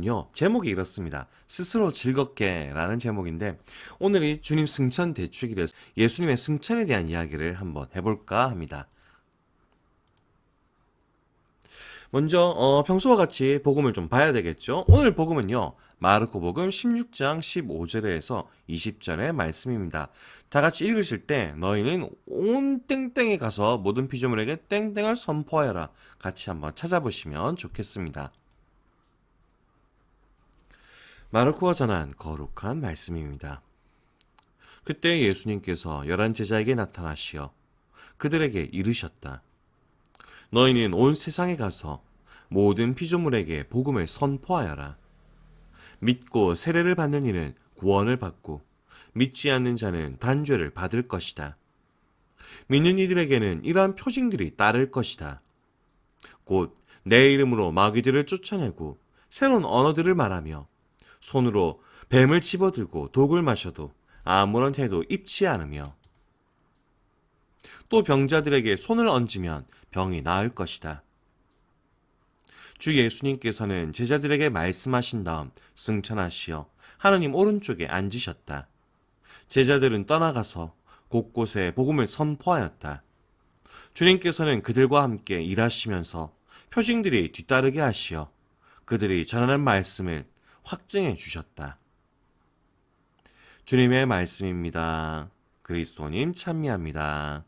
오늘은요, 제목이 이렇습니다. 스스로 즐겁게 라는 제목인데, 오늘이 주님 승천 대축이라서 예수님의 승천에 대한 이야기를 한번 해볼까 합니다. 먼저, 어, 평소와 같이 복음을 좀 봐야 되겠죠? 오늘 복음은요, 마르코 복음 16장 15절에서 20절의 말씀입니다. 다 같이 읽으실 때, 너희는 온 땡땡에 가서 모든 피조물에게 땡땡을 선포하여라. 같이 한번 찾아보시면 좋겠습니다. 마르코가 전한 거룩한 말씀입니다. 그때 예수님께서 열한 제자에게 나타나시어 그들에게 이르셨다. 너희는 온 세상에 가서 모든 피조물에게 복음을 선포하여라. 믿고 세례를 받는 이는 구원을 받고 믿지 않는 자는 단죄를 받을 것이다. 믿는 이들에게는 이러한 표징들이 따를 것이다. 곧 내 이름으로 마귀들을 쫓아내고 새로운 언어들을 말하며 손으로 뱀을 집어들고 독을 마셔도 아무런 해도 입지 않으며 또 병자들에게 손을 얹으면 병이 나을 것이다. 주 예수님께서는 제자들에게 말씀하신 다음 승천하시어 하나님 오른쪽에 앉으셨다. 제자들은 떠나가서 곳곳에 복음을 선포하였다. 주님께서는 그들과 함께 일하시면서 표징들이 뒤따르게 하시어 그들이 전하는 말씀을 확증해 주셨다. 주님의 말씀입니다. 그리스도님 찬미합니다.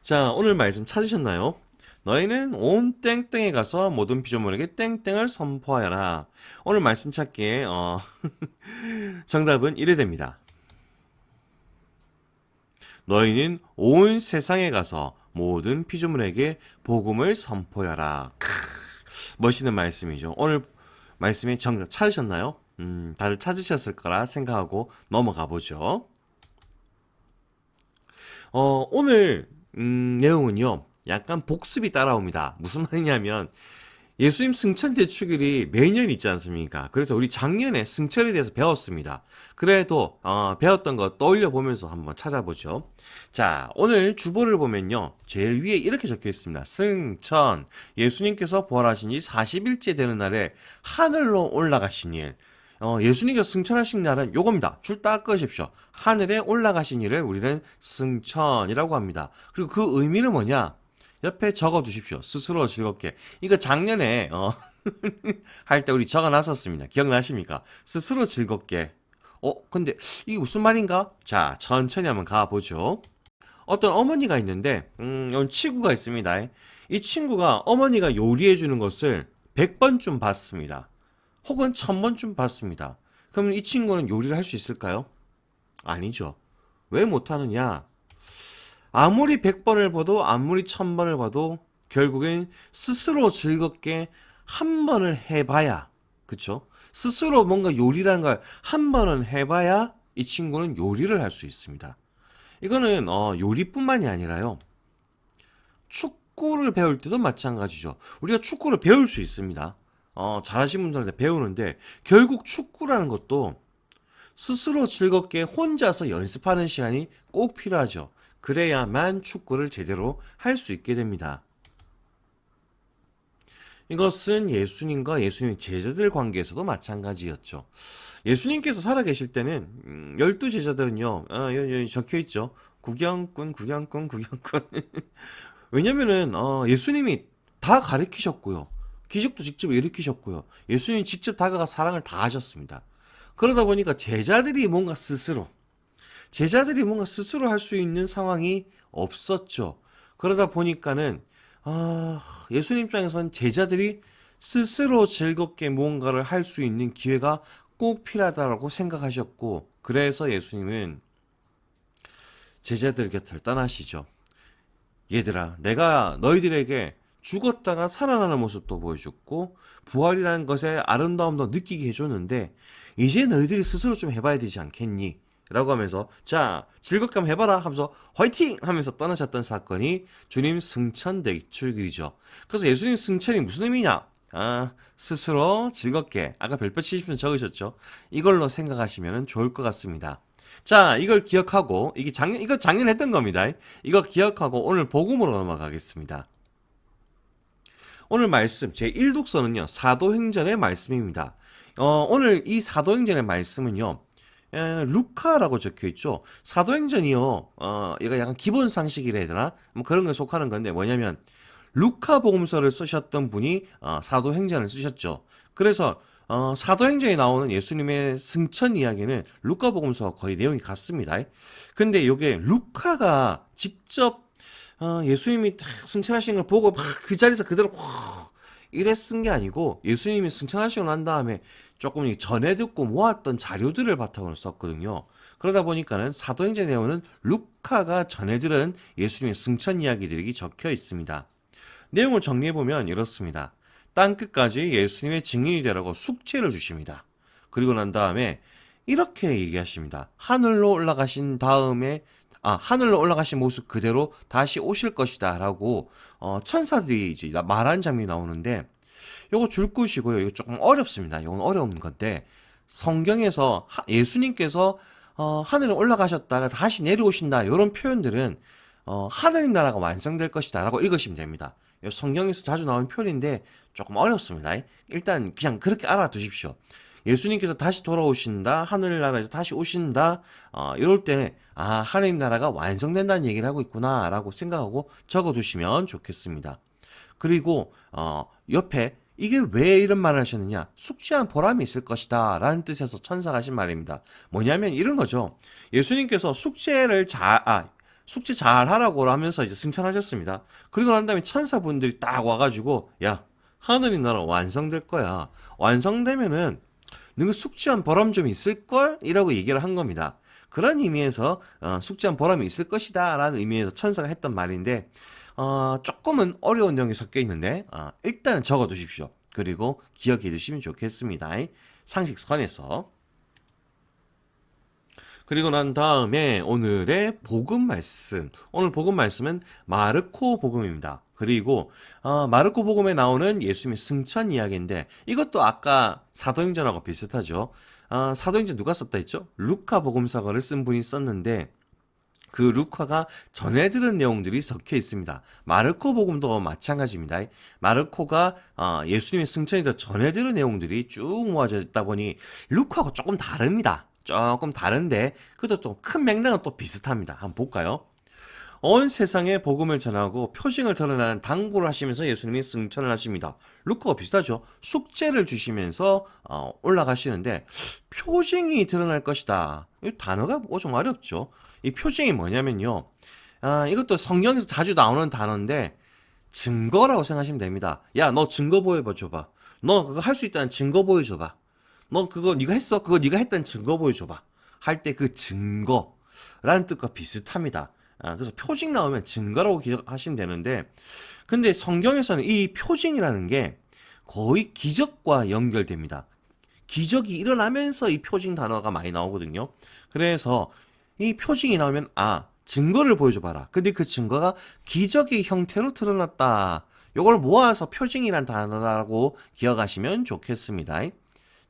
자, 오늘 말씀 찾으셨나요? 너희는 온 땡땡에 가서 모든 피조물에게 땡땡을 선포하여라. 오늘 말씀 찾기에 어, 정답은 이래 됩니다. 너희는 온 세상에 가서 모든 피조물에게 복음을 선포하라. 크, 멋있는 말씀이죠. 오늘 말씀이 정답 찾으셨나요? 음, 다들 찾으셨을 거라 생각하고 넘어가 보죠. 어, 오늘 음, 내용은요. 약간 복습이 따라옵니다. 무슨 말이냐면 예수님 승천 대축일이 매년 있지 않습니까? 그래서 우리 작년에 승천에 대해서 배웠습니다. 그래도 어, 배웠던 거 떠올려 보면서 한번 찾아보죠. 자, 오늘 주보를 보면요. 제일 위에 이렇게 적혀 있습니다. 승천. 예수님께서 부활하신 지 40일째 되는 날에 하늘로 올라가신 일. 어, 예수님께서 승천하신 날은 요겁니다. 줄 딱 끄십시오. 하늘에 올라가신 일을 우리는 승천이라고 합니다. 그리고 그 의미는 뭐냐? 옆에 적어 두십시오. 스스로 즐겁게. 이거 작년에 어, 할 때 우리 적어 놨었습니다. 기억나십니까? 스스로 즐겁게. 어, 근데 이게 무슨 말인가? 자, 천천히 한번 가보죠. 어떤 어머니가 있는데, 음, 이런 친구가 있습니다. 이 친구가 어머니가 요리해 주는 것을 100번쯤 봤습니다. 혹은 1000번쯤 봤습니다. 그럼 이 친구는 요리를 할 수 있을까요? 아니죠. 왜 못하느냐? 아무리 100번을 봐도 아무리 1000번을 봐도 결국엔 스스로 즐겁게 한 번을 해봐야 그쵸? 스스로 뭔가 요리라는 걸 한 번은 해봐야 이 친구는 요리를 할 수 있습니다. 이거는 어, 요리뿐만이 아니라요. 축구를 배울 때도 마찬가지죠. 우리가 축구를 배울 수 있습니다. 어, 잘하시는 분들한테 배우는데 결국 축구라는 것도 스스로 즐겁게 혼자서 연습하는 시간이 꼭 필요하죠. 그래야만 축구를 제대로 할 수 있게 됩니다. 이것은 예수님과 예수님 제자들 관계에서도 마찬가지였죠. 예수님께서 살아계실 때는 음, 열두 제자들은요, 아, 여기, 여기 적혀 있죠. 구경꾼, 구경꾼, 구경꾼. 왜냐면은 어, 예수님이 다 가르치셨고요. 기적도 직접 일으키셨고요. 예수님이 직접 다가가 사랑을 다 하셨습니다. 그러다 보니까 제자들이 뭔가 스스로 제자들이 뭔가 스스로 할 수 있는 상황이 없었죠. 그러다 보니까는 아, 예수님 입장에선 제자들이 스스로 즐겁게 무언가를 할 수 있는 기회가 꼭 필요하다고 생각하셨고 그래서 예수님은 제자들 곁을 떠나시죠. 얘들아, 내가 너희들에게 죽었다가 살아나는 모습도 보여줬고 부활이라는 것의 아름다움도 느끼게 해줬는데 이제 너희들이 스스로 좀 해봐야 되지 않겠니? 라고 하면서 자 즐겁게 한번 해봐라 하면서 화이팅 하면서 떠나셨던 사건이 주님 승천 대출길이죠. 그래서 예수님 승천이 무슨 의미냐? 아 스스로 즐겁게 아까 별표 70분 적으셨죠? 이걸로 생각하시면 좋을 것 같습니다. 자 이걸 기억하고 이게 작년 이거 작년 했던 겁니다. 이거 기억하고 오늘 복음으로 넘어가겠습니다. 오늘 말씀 제 1독서는요. 사도행전의 말씀입니다. 어, 오늘 이 사도행전의 말씀은요. 에, 루카라고 적혀 있죠. 사도행전이요. 어, 얘가 약간 기본 상식이라 해야 되나? 뭐 그런 거에 속하는 건데 뭐냐면 루카 복음서를 쓰셨던 분이 어, 사도행전을 쓰셨죠. 그래서 어, 사도행전에 나오는 예수님의 승천 이야기는 루카 복음서와 거의 내용이 같습니다. 근데 요게 루카가 직접 어, 예수님이 딱 승천하신 걸 보고 막 그 자리에서 그대로 확 이래 쓴 게 아니고 예수님이 승천하시고 난 다음에 조금 이 전해 듣고 모았던 자료들을 바탕으로 썼거든요. 그러다 보니까는 사도행전 내용은 루카가 전해 들은 예수님의 승천 이야기들이 적혀 있습니다. 내용을 정리해 보면 이렇습니다. 땅 끝까지 예수님의 증인이 되라고 숙제를 주십니다. 그리고 난 다음에 이렇게 얘기하십니다. 하늘로 올라가신 다음에 아 하늘로 올라가신 모습 그대로 다시 오실 것이다라고 어, 천사들이 이제 말한 장면이 나오는데 요거 줄 것이고요. 이거 조금 어렵습니다. 이건 어려운 건데 성경에서 하- 예수님께서 어, 하늘에 올라가셨다가 다시 내려오신다 이런 표현들은 어, 하나님 나라가 완성될 것이다라고 읽으시면 됩니다. 이 성경에서 자주 나오는 표현인데 조금 어렵습니다. 일단 그냥 그렇게 알아두십시오. 예수님께서 다시 돌아오신다, 하늘나라에서 다시 오신다, 어, 이럴 때는 아 하나님 나라가 완성된다는 얘기를 하고 있구나 라고 생각하고 적어두시면 좋겠습니다. 그리고 어, 옆에 이게 왜 이런 말을 하셨느냐? 숙지한 보람이 있을 것이다. 라는 뜻에서 천사가 하신 말입니다. 뭐냐면 이런 거죠. 예수님께서 숙제를 잘, 아, 숙제 잘 하라고 하면서 이제 승천하셨습니다. 그리고 난 다음에 천사분들이 딱 와가지고, 야, 하늘의 나라 완성될 거야. 완성되면은, 너가 숙지한 보람 좀 있을걸? 이라고 얘기를 한 겁니다. 그런 의미에서, 어, 숙지한 보람이 있을 것이다. 라는 의미에서 천사가 했던 말인데, 어, 조금은 어려운 내용이 섞여 있는데, 어, 일단은 적어 두십시오. 그리고 기억해 두시면 좋겠습니다. 상식선에서. 그리고 난 다음에 오늘의 복음 말씀. 오늘 복음 말씀은 마르코 복음입니다. 그리고 어, 마르코 복음에 나오는 예수님의 승천 이야기인데 이것도 아까 사도행전하고 비슷하죠. 어, 사도행전 누가 썼다 했죠? 루카 복음사가를 쓴 분이 썼는데 그 루카가 전해 들은 내용들이 적혀 있습니다. 마르코 복음도 마찬가지입니다. 마르코가 어, 예수님의 승천에 대해서 전해 들은 내용들이 쭉 모아져 있다 보니 루카하고 조금 다릅니다. 조금 다른데 그것도 좀 큰 맥락은 또 비슷합니다. 한번 볼까요? 온 세상에 복음을 전하고 표징을 드러나는 당부를 하시면서 예수님이 승천을 하십니다. 루카가 비슷하죠. 숙제를 주시면서 어, 올라가시는데 표징이 드러날 것이다. 이 단어가 뭐좀 어렵죠. 이 표징이 뭐냐면요. 아, 이것도 성경에서 자주 나오는 단어인데 증거라고 생각하시면 됩니다. 야, 너 증거 보여봐 줘봐. 너 그거 할 수 있다는 증거 보여줘봐. 너 그거 네가 했어? 그거 네가 했다는 증거 보여줘봐. 할 때 그 증거라는 뜻과 비슷합니다. 아, 그래서 표징 나오면 증거라고 기억하시면 되는데, 근데 성경에서는 이 표징이라는 게 거의 기적과 연결됩니다. 기적이 일어나면서 이 표징 단어가 많이 나오거든요. 그래서 이 표징이 나오면 아 증거를 보여줘봐라. 근데 그 증거가 기적의 형태로 드러났다. 요걸 모아서 표징이란 단어라고 기억하시면 좋겠습니다.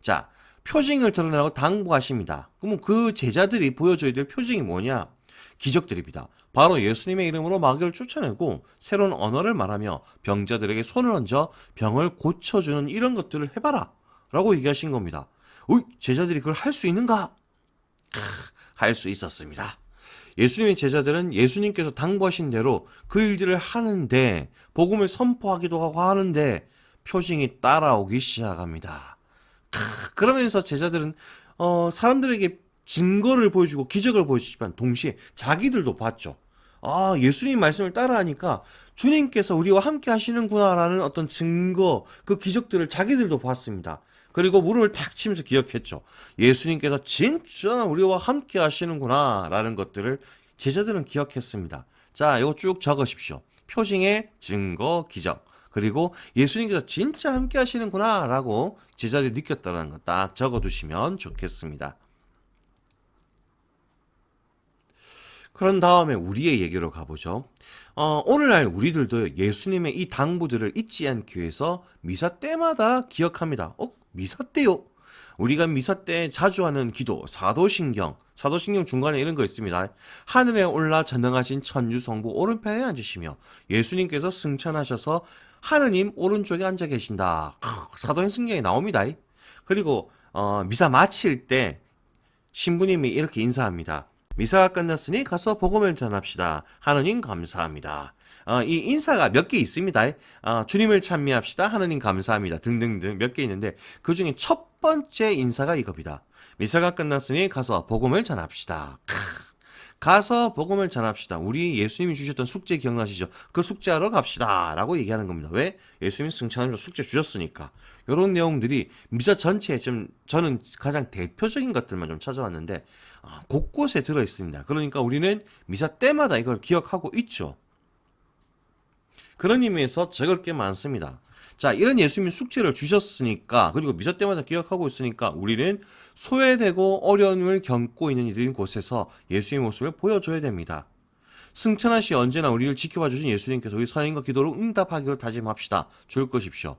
자, 표징을 드러내라고 당부하십니다. 그러면 그 제자들이 보여줘야 될 표징이 뭐냐? 기적들입니다. 바로 예수님의 이름으로 마귀를 쫓아내고 새로운 언어를 말하며 병자들에게 손을 얹어 병을 고쳐주는 이런 것들을 해봐라. 라고 얘기하신 겁니다. 어이, 제자들이 그걸 할 수 있는가? 할 수 있었습니다. 예수님의 제자들은 예수님께서 당부하신 대로 그 일들을 하는데 복음을 선포하기도 하고 하는데 표징이 따라오기 시작합니다. 크, 그러면서 제자들은 어, 사람들에게 증거를 보여주고 기적을 보여주지만 동시에 자기들도 봤죠. 아, 예수님 말씀을 따라하니까 주님께서 우리와 함께 하시는구나라는 어떤 증거, 그 기적들을 자기들도 봤습니다. 그리고 무릎을 탁 치면서 기억했죠. 예수님께서 진짜 우리와 함께 하시는구나라는 것들을 제자들은 기억했습니다. 자, 이거 쭉 적으십시오. 표징의 증거, 기적. 그리고 예수님께서 진짜 함께 하시는구나라고 제자들이 느꼈다는 거 딱 적어두시면 좋겠습니다. 그런 다음에 우리의 얘기로 가보죠. 어, 오늘날 우리들도 예수님의 이 당부들을 잊지 않기 위해서 미사 때마다 기억합니다. 어? 미사 때요? 우리가 미사 때 자주 하는 기도, 사도신경, 사도신경 중간에 이런 거 있습니다. 하늘에 올라 전능하신 천주성부 오른편에 앉으시며 예수님께서 승천하셔서 하느님 오른쪽에 앉아 계신다. 성경에 나옵니다. 그리고 어, 미사 마칠 때 신부님이 이렇게 인사합니다. 미사가 끝났으니 가서 복음을 전합시다. 하느님 감사합니다. 어, 이 인사가 몇 개 있습니다. 어, 주님을 찬미합시다. 하느님 감사합니다. 등등등 몇 개 있는데 그 중에 첫 번째 인사가 이겁니다. 미사가 끝났으니 가서 복음을 전합시다. 크. 가서 복음을 전합시다. 우리 예수님이 주셨던 숙제 기억나시죠? 그 숙제하러 갑시다. 라고 얘기하는 겁니다. 왜? 예수님이 승천하면서 숙제 주셨으니까. 이런 내용들이 미사 전체에 좀 저는 가장 대표적인 것들만 좀 찾아왔는데 아, 곳곳에 들어 있습니다. 그러니까 우리는 미사 때마다 이걸 기억하고 있죠. 그런 의미에서 적을 게 많습니다. 자, 이런 예수님이 숙제를 주셨으니까, 그리고 미사 때마다 기억하고 있으니까, 우리는 소외되고 어려움을 겪고 있는 이들인 곳에서 예수의 모습을 보여줘야 됩니다. 승천한 시 언제나 우리를 지켜봐 주신 예수님께서 우리 선행과 기도로 응답하기로 다짐합시다. 줄 것입시오.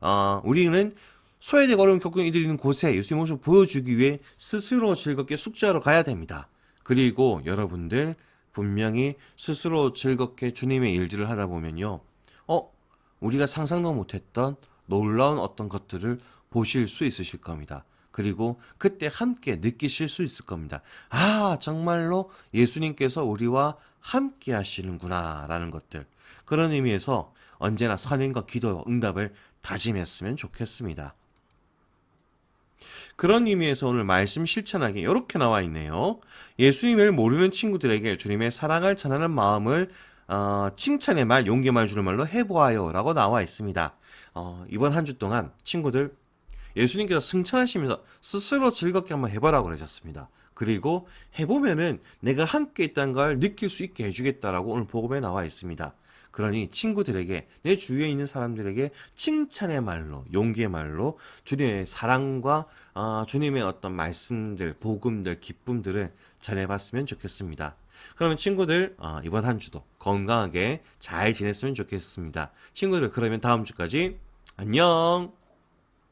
아, 우리는 소외되고 어려움을 겪고 있는 이들이 있는 곳에 예수의 모습을 보여주기 위해 스스로 즐겁게 숙제하러 가야 됩니다. 그리고 여러분들 분명히 스스로 즐겁게 주님의 일들을 하다 보면요. 어, 우리가 상상도 못했던 놀라운 어떤 것들을 보실 수 있으실 겁니다. 그리고 그때 함께 느끼실 수 있을 겁니다. 아, 정말로 예수님께서 우리와 함께 하시는구나, 라는 것들. 그런 의미에서 언제나 선행과 기도와 응답을 다짐했으면 좋겠습니다. 그런 의미에서 오늘 말씀 실천하기 이렇게 나와 있네요. 예수님을 모르는 친구들에게 주님의 사랑을 전하는 마음을 어, 칭찬의 말, 용기의 말 주는 말로 해보아요 라고 나와 있습니다. 어, 이번 한 주 동안 친구들 예수님께서 승천하시면서 스스로 즐겁게 한번 해보라고 그러셨습니다. 그리고 해보면은 내가 함께 있다는 걸 느낄 수 있게 해주겠다라고 오늘 복음에 나와 있습니다. 그러니 친구들에게 내 주위에 있는 사람들에게 칭찬의 말로 용기의 말로 주님의 사랑과 아, 주님의 어떤 말씀들 복음들 기쁨들을 전해봤으면 좋겠습니다. 그러면 친구들 아, 이번 한 주도 건강하게 잘 지냈으면 좋겠습니다. 친구들 그러면 다음 주까지 안녕.